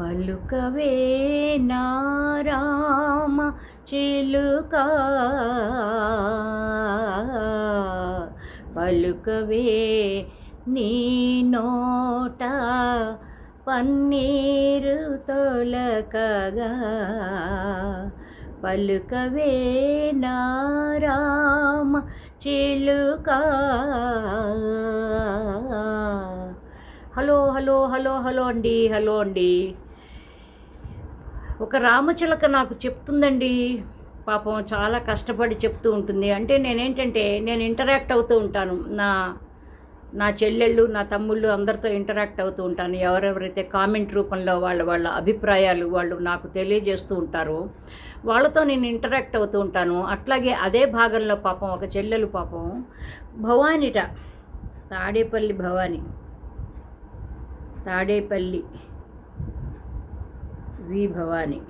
పలుకవే నారామ చిలుక. పలుకవే నీ నోట పన్నీరు తొలకగా. పలుకవే నారామ చిలుక. హలో హలో హలో హలో అండి హలో అండి. ఒక రామచిలక నాకు చెప్తుందండి. పాపం చాలా కష్టపడి చెప్తూ ఉంటుంది. అంటే నేనేంటంటే నేను ఇంటరాక్ట్ అవుతూ ఉంటాను. నా నా చెల్లెళ్ళు నా తమ్ముళ్ళు అందరితో ఇంటరాక్ట్ అవుతూ ఉంటాను. ఎవరెవరైతే కామెంట్ రూపంలో వాళ్ళ వాళ్ళ అభిప్రాయాలు వాళ్ళు నాకు తెలియజేస్తూ ఉంటారో వాళ్ళతో నేను ఇంటరాక్ట్ అవుతూ ఉంటాను. అట్లాగే అదే భాగంలో పాపం ఒక చెల్లెలు పాపం భవానిట తాడేపల్లి భవాని. తాడేపల్లి. వి భవాని.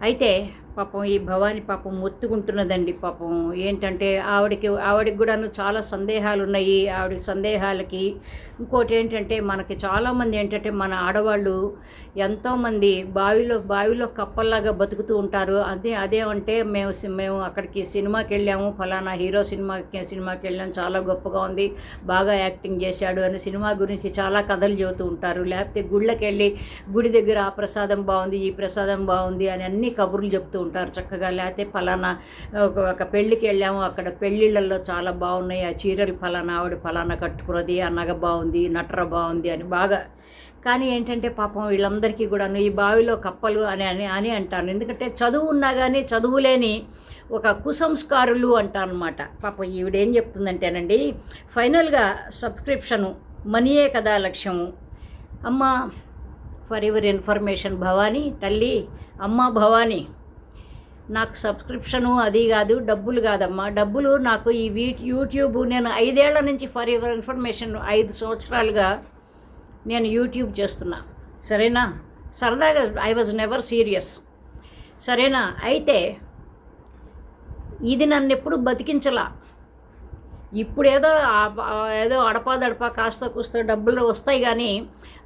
అయితే పాపం ఈ భవాని పాపం మొత్తుకుంటున్నదండి పాపం. ఏంటంటే ఆవిడకి ఆవిడకి కూడాను చాలా సందేహాలు ఉన్నాయి ఆవిడ సందేహాలకి ఇంకోటి ఏంటంటే మనకి చాలామంది ఏంటంటే మన ఆడవాళ్ళు ఎంతోమంది బావిలో బావిలో కప్పల్లాగా బతుకుతూ ఉంటారు. అదే అదే అంటే మేము సి- మేము అక్కడికి సినిమాకి వెళ్ళాము. ఫలానా హీరో సినిమాకి సినిమాకి వెళ్ళాము చాలా గొప్పగా ఉంది. బాగా యాక్టింగ్ చేశాడు అని సినిమా గురించి చాలా కథలు చెబుతూ ఉంటారు. లేకపోతే గుళ్ళకి వెళ్ళి గుడి దగ్గర ఆ ప్రసాదం బాగుంది ఈ ప్రసాదం బాగుంది అని అన్ని కబుర్లు చెప్తూ ఉంటారు చక్కగా. లేకపోతే ఫలానా ఒక ఒక పెళ్ళికి వెళ్ళాము అక్కడ పెళ్ళిళ్ళల్లో చాలా బాగున్నాయి. ఆ చీరలు ఫలానా ఆవిడ ఫలానా కట్టుకున్నది ఆ నగ బాగుంది నట్ర బాగుంది అని బాగా. కానీ ఏంటంటే పాపం వీళ్ళందరికీ కూడాను ఈ బావిలో కప్పలు అని అని అని అంటాను. ఎందుకంటే చదువు ఉన్నా కానీ చదువులేని ఒక కుసంస్కారులు అంటానమాట. పాపం ఈవిడేం చెప్తుందంటేనండి ఫైనల్గా సబ్స్క్రిప్షను మనీయే కదా లక్ష్యము అమ్మ ఫర్ యువర్ ఇన్ఫర్మేషన్ భవానీ తల్లి అమ్మ భవానీ. నాకు సబ్స్క్రిప్షను అది కాదు డబ్బులు కాదమ్మా. డబ్బులు నాకు ఈ వీ యూట్యూబ్ నేను ఐదేళ్ళ నుంచి ఫర్ యువర్ ఇన్ఫర్మేషన్ ఐదు సంవత్సరాలుగా నేను యూట్యూబ్ చేస్తున్నా. సరేనా? సరదాగా ఐ వాజ్ నెవర్ సీరియస్. సరేనా? అయితే ఇది నన్ను ఎప్పుడు బతికించలా? ఇప్పుడేదో ఏదో ఏదో అడపాదడపా కాస్త కూస్త డబ్బులు వస్తాయి కానీ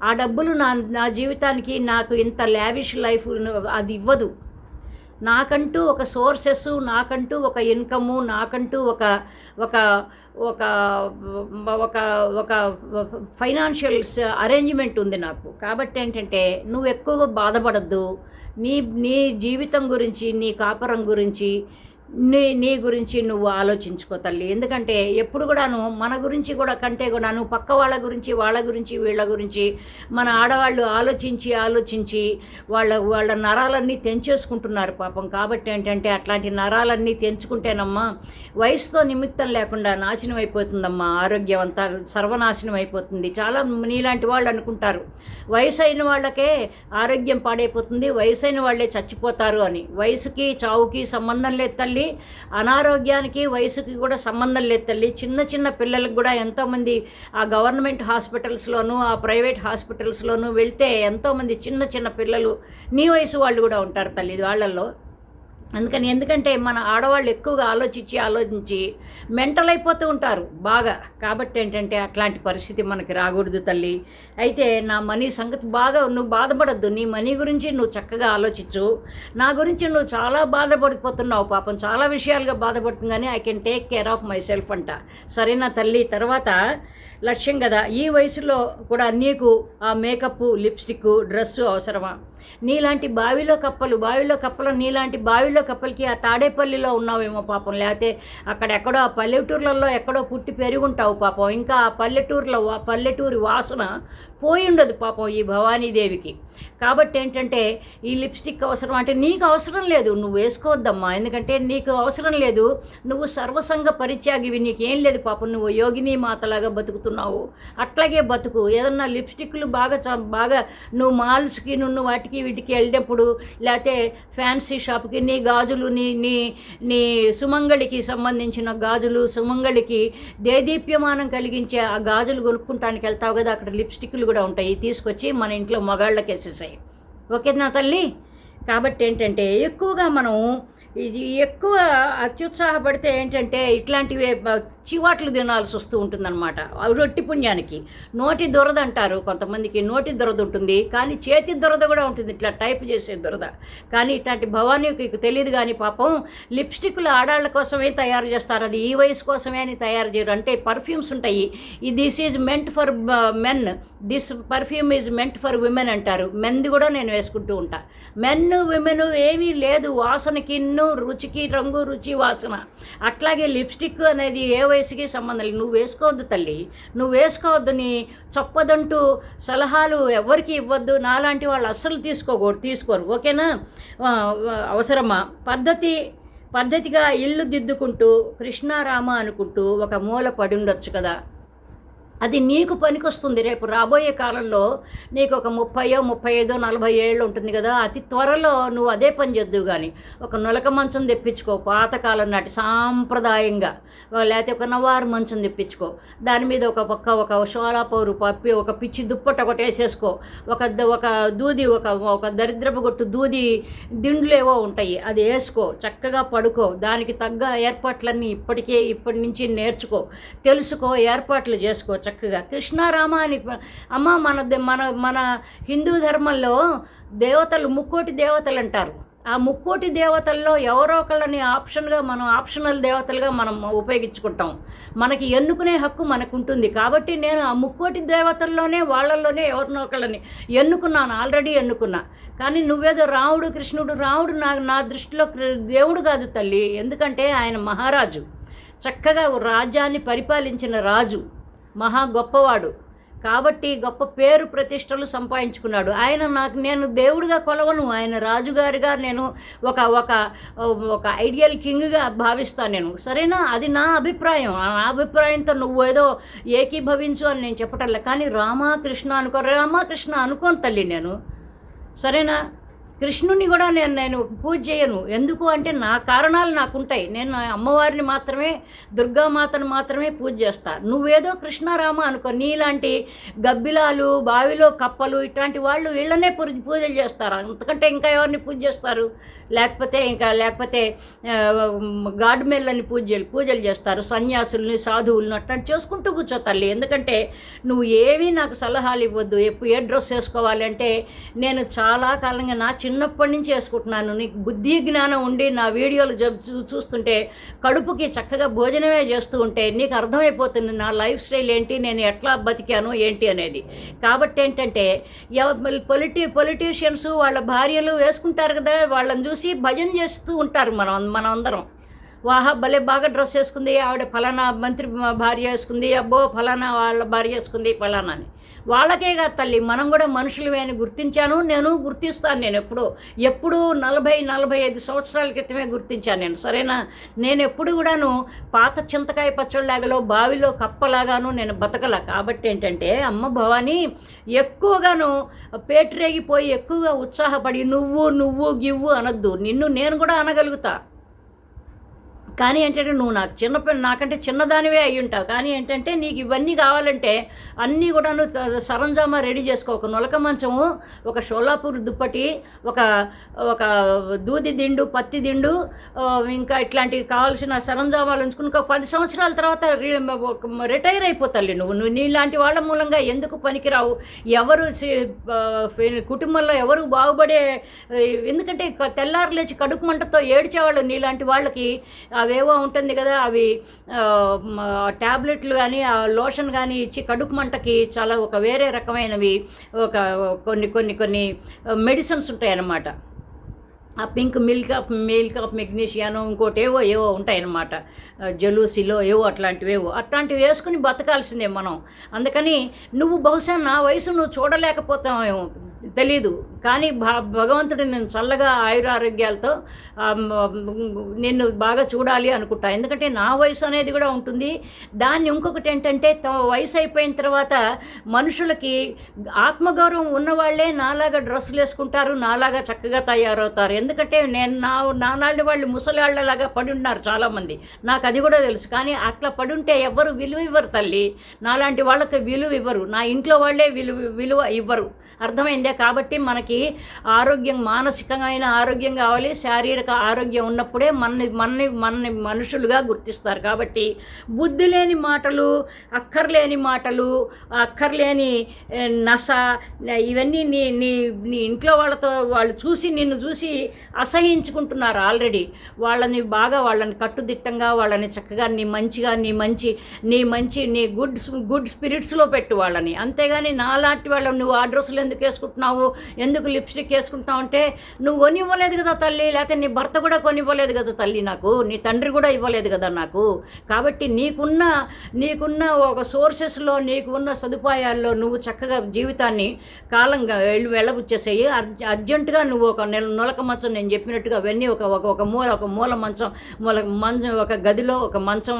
ఆ డబ్బులు నా నా జీవితానికి నాకు ఇంత లావిష్ లైఫ్ అది ఇవ్వదు. నాకంటూ ఒక సోర్సెస్ నాకంటూ ఒక ఇన్కము నాకంటూ ఒక ఒక ఒక ఒక ఒక ఫైనాన్షియల్ అరేంజ్మెంట్ ఉంది నాకు. కాబట్టి ఏంటంటే నువ్వు ఎక్కువ బాధపడద్దు. నీ నీ జీవితం గురించి నీ కాపురం గురించి నీ నీ గురించి నువ్వు ఆలోచించుకో తల్లి. ఎందుకంటే ఎప్పుడు కూడాను మన గురించి కూడా కంటే కూడాను పక్క వాళ్ళ గురించి వాళ్ళ గురించి వీళ్ళ గురించి మన ఆడవాళ్ళు ఆలోచించి ఆలోచించి వాళ్ళ వాళ్ళ నరాలన్నీ తెంచేసుకుంటున్నారు పాపం. కాబట్టి ఏంటంటే అట్లాంటి నరాలన్నీ తెంచుకుంటేనమ్మా వయసుతో నిమిత్తం లేకుండా నాశనం అయిపోతుందమ్మా. ఆరోగ్యం అంతా సర్వనాశనం అయిపోతుంది. చాలా నీలాంటి వాళ్ళు అనుకుంటారు. వయసు అయిన వాళ్ళకే ఆరోగ్యం పాడైపోతుంది. వయసు అయిన వాళ్ళే చచ్చిపోతారు అని. వయసుకి చావుకి సంబంధం లేదు తల్లి. అనారోగ్యానికి వయసుకి కూడా సంబంధం లేదు తల్లి. చిన్న చిన్న పిల్లలకు కూడా ఎంతోమంది ఆ గవర్నమెంట్ హాస్పిటల్స్లోనూ ఆ ప్రైవేట్ హాస్పిటల్స్లోనూ వెళ్తే ఎంతోమంది చిన్న చిన్న పిల్లలు నీ వయసు వాళ్ళు కూడా ఉంటారు తల్లి వాళ్ళల్లో. అందుకని ఎందుకంటే మన ఆడవాళ్ళు ఎక్కువగా ఆలోచించి ఆలోచించి మెంటల్ అయిపోతూ ఉంటారు బాగా. కాబట్టి ఏంటంటే అట్లాంటి పరిస్థితి మనకి రాకూడదు తల్లి. అయితే నా మనీ సంగతి బాగా నువ్వు బాధపడద్దు. నీ మనీ గురించి నువ్వు చక్కగా ఆలోచించు. నా గురించి నువ్వు చాలా బాధపడిపోతున్నావు పాపం. చాలా విషయాలుగా బాధపడుతుంది కానీ I can take care of myself అంట. సరేనా తల్లి? తర్వాత లక్ష్యం కదా. ఈ వయసులో కూడా నీకు ఆ మేకప్ లిప్స్టిక్ డ్రెస్సు అవసరమా? నీలాంటి బావిలో కప్పలు బావిలో కప్పలు నీలాంటి బావిలో కప్పలకి ఆ తాడేపల్లిలో ఉన్నావేమో పాపం. లేకపోతే అక్కడెక్కడో ఆ పల్లెటూర్లలో ఎక్కడో పుట్టి పెరుగుంటావు పాపం. ఇంకా ఆ పల్లెటూరులో పల్లెటూరి వాసన పోయి ఉండదు పాపం ఈ భవానీదేవికి. కాబట్టి ఏంటంటే ఈ లిప్స్టిక్ అవసరం అంటే నీకు అవసరం లేదు నువ్వు వేసుకోవద్దమ్మా. ఎందుకంటే నీకు అవసరం లేదు నువ్వు సర్వసంగ పరిత్యాగివి నీకేం లేదు పాపం. నువ్వు యోగిని మాతలాగా బతుకుతున్నావు. అట్లాగే బతుకు. ఏదన్నా లిప్స్టిక్లు బాగా చ- బాగా నువ్వు మాల్స్కి నువ్వు వాటికి వీటికి వెళ్ళినప్పుడు లేకపోతే ఫ్యాన్సీ షాప్కి నీ గాజులు నీ నీ నీ సుమంగళికి సంబంధించిన గాజులు సుమంగళికి దేదీప్యమానం కలిగించే ఆ గాజులు కొనుక్కుంటానికి వెళ్తావు కదా అక్కడ లిప్స్టిక్లు కూడా ఉంటాయి. తీసుకొచ్చి మన ఇంట్లో మగాళ్ళకి వేసేసాయి ఓకే నా తల్లి? కాబట్టి ఏంటంటే ఎక్కువగా మనం ఇది ఎక్కువ అత్యుత్సాహపడితే ఏంటంటే ఇట్లాంటివి చివాట్లు తినాల్సి వస్తూ ఉంటుందన్నమాట. రొట్టి పుణ్యానికి. నోటి దురద అంటారు కొంతమందికి. నోటి దురద ఉంటుంది. కానీ చేతి దురద కూడా ఉంటుంది. ఇట్లా టైప్ చేసే దురద. కానీ ఇట్లాంటి భవానీకి తెలియదు కానీ పాపం లిప్స్టిక్లు ఆడాళ్ళ కోసమే తయారు చేస్తారు. అది ఈ వయసు కోసమే అని తయారు చేయరు. అంటే పర్ఫ్యూమ్స్ ఉంటాయి. ఈ this is meant for men. This perfume is meant for women అంటారు. మెన్ది కూడా నేను వేసుకుంటూ ఉంటాను మెన్ విమెన్ ఏమీ లేదు. వాసనకి రుచికి రంగు రుచి వాసన. అట్లాగే లిప్స్టిక్ అనేది ఏ వయసుకి సంబంధం లేదు. నువ్వు వేసుకోవద్దు తల్లి. నువ్వు వేసుకోవద్దు నీ చొప్పదంటూ సలహాలు ఎవరికి ఇవ్వద్దు. నాలాంటి వాళ్ళు అస్సలు తీసుకోకూడదు తీసుకోరు. ఓకేనా? అవసరమా? పద్ధతి పద్ధతిగా ఇల్లు దిద్దుకుంటూ కృష్ణారామ అనుకుంటూ ఒక మూల పడి ఉండొచ్చు కదా. అది నీకు పనికొస్తుంది. రేపు రాబోయే కాలంలో నీకు ఒక ముప్పయో ముప్పై ఐదో నలభై ఏళ్ళు ఉంటుంది కదా అతి త్వరలో నువ్వు అదే పని చేద్దువు కానీ ఒక నులక మంచం తెప్పించుకో పాతకాలం నాటి సాంప్రదాయంగా లేకపోతే ఒక నవారు మంచం తెప్పించుకో దాని మీద ఒక పక్క ఒక షోలాపౌరు పప్పి ఒక పిచ్చి దుప్పట ఒకటి వేసేసుకో ఒక ఒక దూది ఒక ఒక దరిద్రపు గొట్టు దూది దిండ్లు ఏవో ఉంటాయి అది వేసుకో చక్కగా పడుకో దానికి తగ్గ ఏర్పాట్లన్నీ ఇప్పటికే ఇప్పటి నుంచి నేర్చుకో తెలుసుకో ఏర్పాట్లు చేసుకో చక్కగా. కృష్ణారామ అని అమ్మ మన ద- మన మన హిందూ ధర్మంలో దేవతలు ముక్కోటి దేవతలు అంటారు ఆ ముక్కోటి దేవతల్లో ఎవరో ఒకళ్ళని ఆప్షన్గా మనం ఆప్షనల్ దేవతలుగా మనం ఉపయోగించుకుంటాం. మనకి ఎన్నుకునే హక్కు మనకు ఉంటుంది కాబట్టి నేను ఆ ముక్కోటి దేవతల్లోనే వాళ్ళల్లోనే ఎవరినో ఒకళ్ళని ఎన్నుకున్నాను ఆల్రెడీ ఎన్నుకున్నా. కానీ నువ్వేదో రాముడు కృష్ణుడు రాముడు నా నా దృష్టిలో దేవుడు కాదు తల్లి. ఎందుకంటే ఆయన మహారాజు. చక్కగా రాజ్యాన్ని పరిపాలించిన రాజు. మహా గొప్పవాడు. కాబట్టి గొప్ప పేరు ప్రతిష్టలు సంపాదించుకున్నాడు. ఆయన నాకు నేను దేవుడిగా కొలవను. ఆయన రాజుగారిగా నేను ఒక ఒక ఒక ఐడియల్ కింగ్గా భావిస్తాను నేను. సరేనా? అది నా అభిప్రాయం. ఆ అభిప్రాయంతో నువ్వు ఏదో ఏకీభవించు అని నేను చెప్పటంలే కానీ రామకృష్ణ అనుకో రామకృష్ణ అనుకోను తల్లి నేను. సరేనా? కృష్ణుని కూడా నేను నేను పూజ చేయను. ఎందుకు అంటే నా కారణాలు నాకుంటాయి. నేను నా అమ్మవారిని మాత్రమే దుర్గామాతను మాత్రమే పూజ చేస్తా. నువ్వేదో కృష్ణారామ అనుకో. నీలాంటి గబ్బిలాలు బావిలో కప్పలు ఇట్లాంటి వాళ్ళు వీళ్ళనే పూజ పూజలు చేస్తారు? అంతకంటే ఇంకా ఎవరిని పూజ చేస్తారు? లేకపోతే ఇంకా లేకపోతే ఆ, గాడ్ పూజలు పూజలు చేస్తారు. సన్యాసుల్ని సాధువులను అట్లాంటి చేసుకుంటూ కూర్చో తల్లి. ఎందుకంటే నువ్వు ఏమీ నాకు సలహాలు ఇవ్వద్దు. ఎప్పుడు ఏ డ్రెస్ వేసుకోవాలి అంటే నేను చాలా కాలంగా నా చిన్న చిన్నప్పటి నుంచి వేసుకుంటున్నాను నీకు బుద్ధి జ్ఞానం ఉండి నా వీడియోలు చూస్తుంటే కడుపుకి చక్కగా భోజనమే చేస్తూ ఉంటే నీకు అర్థమైపోతుంది నా లైఫ్ స్టైల్ ఏంటి నేను ఎట్లా బతికాను ఏంటి అనేది. కాబట్టి ఏంటంటే పొలిటి పొలిటీషియన్స్ వాళ్ళ భార్యలు వేసుకుంటారు కదా వాళ్ళని చూసి భజన చేస్తూ ఉంటారు మనం మనం అందరం. వాహా భలే బాగా డ్రెస్ వేసుకుంది ఆవిడ ఫలానా మంత్రి భార్య వేసుకుంది అబ్బో ఫలానా వాళ్ళ భార్య వేసుకుంది ఫలానా అని. వాళ్ళకే కాదు తల్లి మనం కూడా మనుషులమే అని గుర్తించాను నేను గుర్తిస్తాను నేను ఎప్పుడు. ఎప్పుడు నలభై నలభై ఐదు సంవత్సరాల క్రితమే గుర్తించాను నేను సరేనా? నేను ఎప్పుడు కూడాను పాత చింతకాయ పచ్చళ్ళలాగలో బావిలో కప్పలాగాను నేను బతకల. కాబట్టి ఏంటంటే అమ్మ భవానీ ఎక్కువగాను పేటరేగిపోయి ఎక్కువగా ఉత్సాహపడి నువ్వు నువ్వు గివ్వు అనొద్దు. నిన్ను నేను కూడా అనగలుగుతా. కానీ ఏంటంటే నువ్వు నాకు చిన్న పిల్ల నాకంటే చిన్నదానివే అయి ఉంటావు కానీ ఏంటంటే నీకు ఇవన్నీ కావాలంటే అన్నీ కూడా నువ్వు సరంజామా రెడీ చేసుకో. ఒక నొలక మంచము ఒక షోలాపూర్ దుప్పటి ఒక ఒక దూది దిండు పత్తి దిండు ఇంకా ఇట్లాంటివి కావాల్సిన సరంజామాలు ఉంచుకుని ఒక పది సంవత్సరాల తర్వాత రి- రిటైర్ అయిపోతాలి నువ్వు. నువ్వు నీలాంటి వాళ్ళ మూలంగా ఎందుకు పనికిరావు? ఎవరు కుటుంబంలో ఎవరు బాగుపడే ఎందుకంటే క- తెల్లారు లేచి కడుపు మంటతో ఏడ్చేవాళ్ళు నీలాంటి వాళ్ళకి అవేవో ఉంటుంది కదా అవి ట్యాబ్లెట్లు టాబ్లెట్లు కానీ ఆ లోషన్ కానీ ఇచ్చి కడుపు మంటకి చాలా ఒక వేరే రకమైనవి ఒక కొన్ని కొన్ని కొన్ని మెడిసిన్స్ ఉంటాయి అన్నమాట ఆ pink milk of milk of మెగ్నీషియాను ఇంకోటి ఏవో ఏవో ఉంటాయన్నమాట. జలూసిలో ఏవో అట్లాంటివేవో అట్లాంటివి వేసుకుని బతకాల్సిందే మనం. అందుకని నువ్వు బహుశా నా వయసు నువ్వు చూడలేకపోతావేమో. తెలీదు. కానీ భ భగవంతుడు నేను చల్లగా ఆయురారోగ్యాలతో నిన్ను బాగా చూడాలి అనుకుంటా. ఎందుకంటే నా వయసు అనేది కూడా ఉంటుంది. దాన్ని ఇంకొకటి ఏంటంటే తమ వయసు అయిపోయిన తర్వాత మనుషులకి ఆత్మగౌరవం ఉన్నవాళ్ళే నాలాగా డ్రెస్సులు వేసుకుంటారు నాలాగా చక్కగా తయారవుతారు. ఎందుకంటే నేను నా నాలాంటి వాళ్ళు ముసలాళ్ళలాగా పడి ఉన్నారు చాలామంది. నాకు అది కూడా తెలుసు. కానీ అట్లా పడుంటే ఎవ్వరు విలువ ఇవ్వరు తల్లి. నాలాంటి వాళ్ళకి విలువ ఇవ్వరు. నా ఇంట్లో వాళ్ళే విలువ విలువ ఇవ్వరు. అర్థమైందే? కాబట్టి మనకి మనకి ఆరోగ్యం మానసికమైన ఆరోగ్యం కావాలి శారీరక ఆరోగ్యం ఉన్నప్పుడే మనని మనని మనని మనుషులుగా గుర్తిస్తారు. కాబట్టి బుద్ధి లేని మాటలు అక్కర్లేని మాటలు అక్కర్లేని నస ఇవన్నీ నీ నీ నీ ఇంట్లో వాళ్ళతో వాళ్ళు చూసి నిన్ను చూసి అసహించుకుంటున్నారు ఆల్రెడీ. వాళ్ళని బాగా వాళ్ళని కట్టుదిట్టంగా వాళ్ళని చక్కగా నీ మంచిగా నీ మంచి నీ మంచి నీ గుడ్ గుడ్ స్పిరిట్స్లో పెట్టు వాళ్ళని. అంతేగాని నాలాంటి వాళ్ళని నువ్వు ఆ డ్రెస్సులు ఎందుకు వేసుకుంటున్నావు? ఎందుకు లిప్స్టిక్ వేసుకుంటావు అంటే నువ్వు కొనివ్వలేదు కదా తల్లి లేకపోతే నీ భర్త కూడా కొనివ్వలేదు కదా తల్లి నాకు నీ తండ్రి కూడా ఇవ్వలేదు కదా నాకు. కాబట్టి నీకున్న నీకున్న ఒక సోర్సెస్లో నీకు ఉన్న సదుపాయాల్లో నువ్వు చక్కగా జీవితాన్ని కాలంగా వెళ్ళి వెళ్ళబుచ్చేసేయి. అర్జెంటుగా నువ్వు ఒక నెల నొలక మంచం నేను చెప్పినట్టుగా అవన్నీ ఒక ఒక మూల ఒక మూల మంచం మూల మంచం ఒక గదిలో ఒక మంచం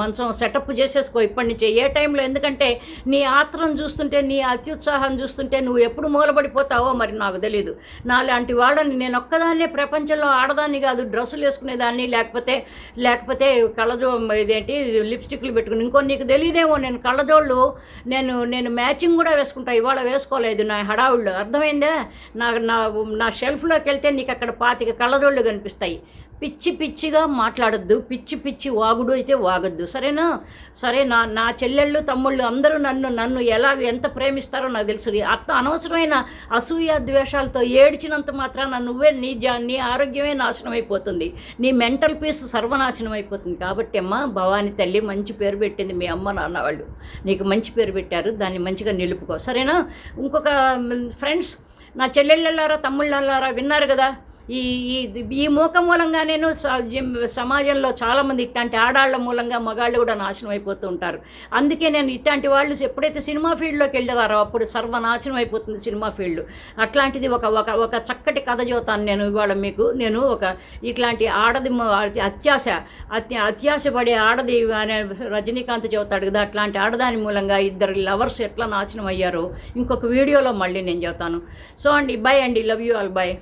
మంచం సెటప్ చేసేసుకో ఇప్పటి నుంచే. ఏ టైంలో ఎందుకంటే నీ ఆత్రం చూస్తుంటే నీ అత్యుత్సాహం చూస్తుంటే నువ్వు ఎప్పుడు మూలబడిపోతావో మరి నాకు తెలియదు నాలాంటి వాళ్ళని నేను ఒక్కదాన్నే ప్రపంచంలో ఆడదాన్ని కాదు డ్రెస్సులు వేసుకునేదాన్ని లేకపోతే లేకపోతే కళ్ళజో ఇదేంటి లిప్స్టిక్లు పెట్టుకుని. ఇంకో నీకు తెలియదేమో నేను కళ్ళజోళ్ళు నేను నేను మ్యాచింగ్ కూడా వేసుకుంటా ఇవాళ వేసుకోలేదు నా హడావుళ్ళు. అర్థమైందా? నా నా నా షెల్ఫ్లోకి వెళ్తే నీకు అక్కడ పాతిక కళ్ళజోళ్ళు కనిపిస్తాయి. పిచ్చి పిచ్చిగా మాట్లాడొద్దు పిచ్చి పిచ్చి వాగుడు అయితే వాగొద్దు. సరేనా? సరే నా నా చెల్లెళ్ళు తమ్ముళ్ళు అందరూ నన్ను నన్ను ఎలా ఎంత ప్రేమిస్తారో నాకు తెలుసు. అట్లా అనవసరమైన అసూయ ద్వేషాలతో ఏడ్చినంత మాత్రాన నువ్వే నీ జా నీ ఆరోగ్యమే నాశనం అయిపోతుంది నీ మెంటల్ పీస్ సర్వనాశనం అయిపోతుంది. కాబట్టి అమ్మ భవాని తల్లి మంచి పేరు పెట్టింది మీ అమ్మ నాన్న వాళ్ళు. నీకు మంచి పేరు పెట్టారు దాన్ని మంచిగా నిలుపుకో. సరేనా? ఇంకొక ఫ్రెండ్స్ నా చెల్లెళ్ళారా తమ్ముళ్ళారా విన్నారు కదా? ఈ ఈ ఈ మూక మూలంగా నేను స- సమాజంలో చాలామంది ఇట్లాంటి ఆడాళ్ళ మూలంగా మగాళ్ళు కూడా నాశనం అయిపోతూ ఉంటారు. అందుకే నేను ఇట్లాంటి వాళ్ళు ఎప్పుడైతే సినిమా ఫీల్డ్లోకి వెళ్ళారో అప్పుడు సర్వనాశనం అయిపోతుంది సినిమా ఫీల్డ్. అట్లాంటిది ఒక ఒక ఒక చక్కటి కథ చూతాను నేను ఇవాళ మీకు. నేను ఒక ఇట్లాంటి ఆడది అత్యాశ అత్య అత్యాశ పడే ఆడది అనే రజనీకాంత్ చెబుతాడు కదా అట్లాంటి ఆడదాని మూలంగా ఇద్దరు లవర్స్ ఎట్లా నాశనం అయ్యారో ఇంకొక వీడియోలో మళ్ళీ నేను చెబుతాను. సో అండి బై అండి. Love you all by